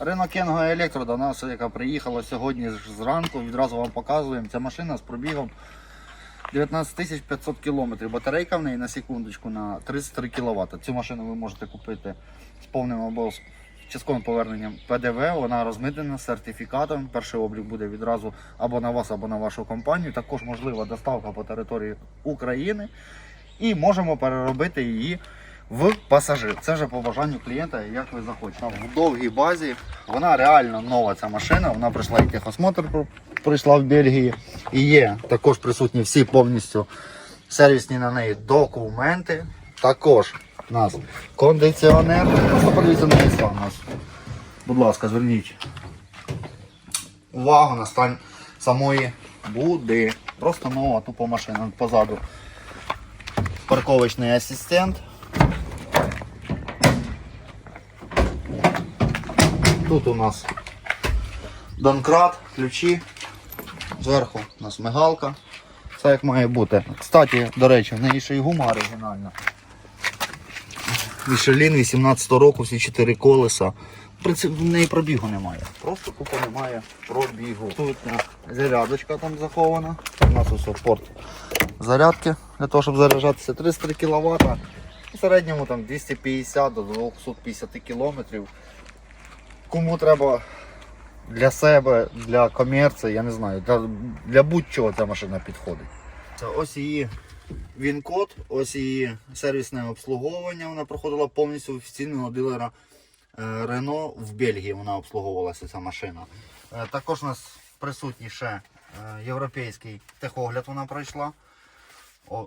Ринок Кенго Електро до нас, яка приїхала сьогодні зранку, відразу вам показуємо. Ця машина з пробігом 19 тисяч 500 кілометрів. Батарейка в неї на секундочку на 33 кВт. Цю машину ви можете купити з повним або з частковим поверненням ПДВ. Вона розмитнена сертифікатом. Перший облік буде відразу або на вас, або на вашу компанію. Також можлива доставка по території України. І можемо переробити її в пасажир. Це вже по бажанню клієнта, як ви захочете. В довгій базі вона реально нова ця машина. Вона пройшла і техосмотр, пройшла в Бельгії. І є також присутні всі повністю сервісні на неї документи. Також у нас кондиціонер. Просто подивіться на стан у нас. Будь ласка, зверніть увагу на стан самої буди. Просто нова тупо машина позаду. Парковочний асистент. Тут у нас донкрат, ключі. Зверху у нас мигалка. Все як має бути. Кстати, до речі, в неї ще й гума оригінальна. Мішелін 18 року, всі 4 колеса. В неї пробігу немає. Просто тупо немає пробігу. Тут зарядочка там захована. У нас ось порт зарядки для того, щоб заряджатися 303 кВт. В середньому там 250 до 250 кілометрів. Кому треба для себе, для комерції, я не знаю, для, для будь-чого ця машина підходить. Ось її він-код, ось її сервісне обслуговування. Вона проходила повністю офіційного дилера е, Renault в Бельгії. Вона обслуговувалася ця машина. Е, Також у нас присутній ще е, європейський техогляд. Вона пройшла. О,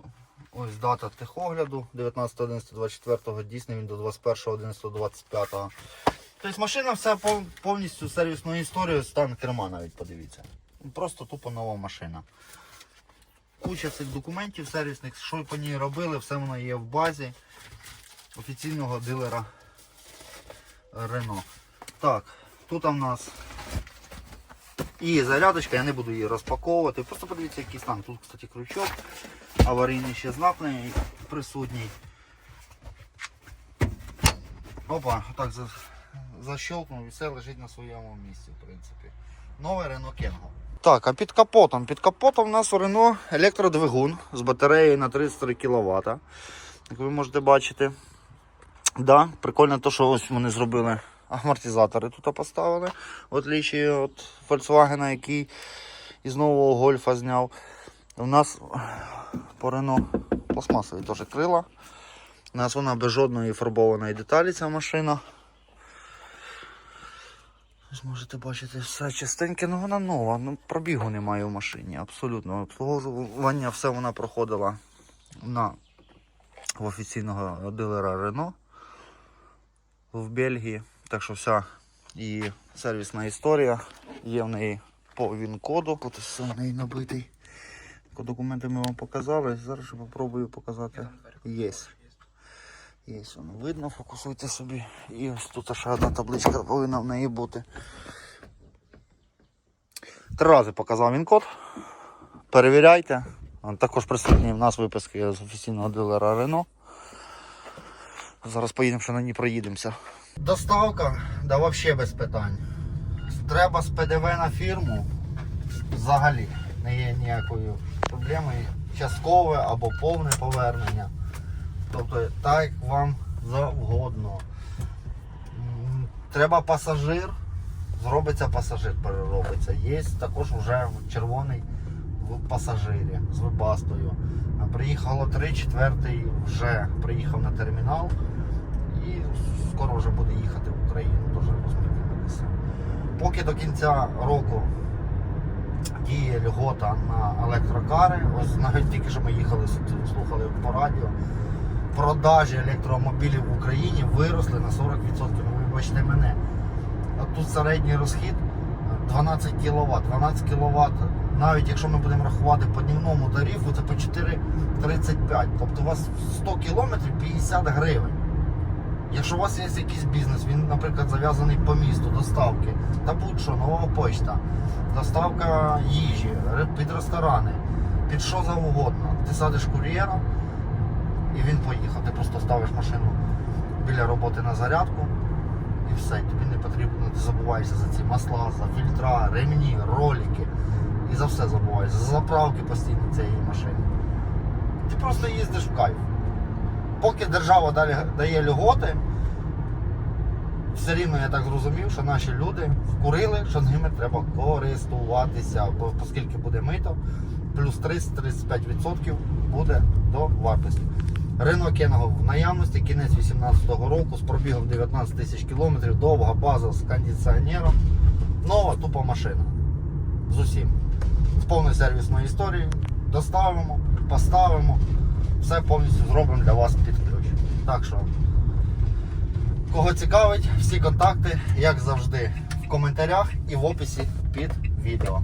ось дата техогляду 19.11.24, дійсно він до 21.11.25. Тобто машина вся повністю сервісною історією, стан керма навіть подивіться. Просто тупо нова машина. Куча цих документів сервісних, що по ній робили, все воно є в базі офіційного дилера Renault. Так, тут у нас і зарядочка, я не буду її розпаковувати. Просто подивіться, який стан. Тут, кстати, крючок, аварійний ще знак на присутній. Опа, отак защелкнув і все лежить на своєму місці, в принципі. Нове Renault Kengo. Так, а під капотом? Під капотом у нас у Renault електродвигун з батареєю на 33 кВт. Як ви можете бачити. Да, прикольно те, що ось вони зробили амортизатори тут поставили. В отличие від Volkswagen, який із нового гольфа зняв. У нас по Renault пластмасові теж крила. У нас вона без жодної фарбованої деталі ця машина. Ось можете бачити, все чистеньке, ну вона нова, ну пробігу немає в машині, абсолютно. Обслуговування все вона проходила на в офіційного дилера Renault в Бельгії. Так що вся і сервісна історія є в неї по він-коду. Тут все в неї набитий. Документи ми вам показали. Зараз я попробую показати. Є. Є, воно видно, фокусуйте собі. І ось тут ще одна табличка повинна в неї бути. Три рази показав він код. Перевіряйте. Також присутні в нас виписки з офіційного дилера Renault. Зараз поїдемо, що на ній проїдемося. Доставка, да взагалі без питань. Треба з ПДВ на фірму. Взагалі не є ніякою проблемою. Часткове або повне повернення. Тобто так як вам завгодно. Треба пасажир, зробиться пасажир, переробиться. Є також вже червоний в пасажирі з вибастою. Приїхало 3, четвертий вже приїхав на термінал і скоро вже буде їхати в Україну, теж розмитнитися. Поки до кінця року діє льгота на електрокари. Ось навіть тільки що ми їхали, слухали по радіо. Продажі електромобілів в Україні виросли на 40%. Ну, вибачте мене. От тут середній розхід 12 кВт. 12 кВт, навіть якщо ми будемо рахувати по днівному тарифу, це по 4,35. Тобто у вас 100 км 50 гривень. Якщо у вас є якийсь бізнес, він, наприклад, зав'язаний по місту, доставки, та будь-що, нова почта, доставка їжі, під ресторани, під що завгодно. Ти садиш він поїхав. Ти просто ставиш машину біля роботи на зарядку і все. Тобі не потрібно, ти забуваєшся за ці масла, за фільтра, ремні, ролики. І за все забуваєшся. За заправки постійно цієї машини. Ти просто їздиш в кайф. Поки держава далі дає льготи, все рівно я так зрозумів, що наші люди вкурили, що ними треба користуватися, бо оскільки буде мито, плюс 30-35% буде до вартості. Ринок Кенго в наявності, кінець 2018 року з пробігом 19 тисяч кілометрів, довга база з кондиціонером, нова тупа машина. З усім. З повною сервісною історією. Доставимо, поставимо, все повністю зробимо для вас під ключ. Так що, кого цікавить, всі контакти, як завжди, в коментарях і в описі під відео.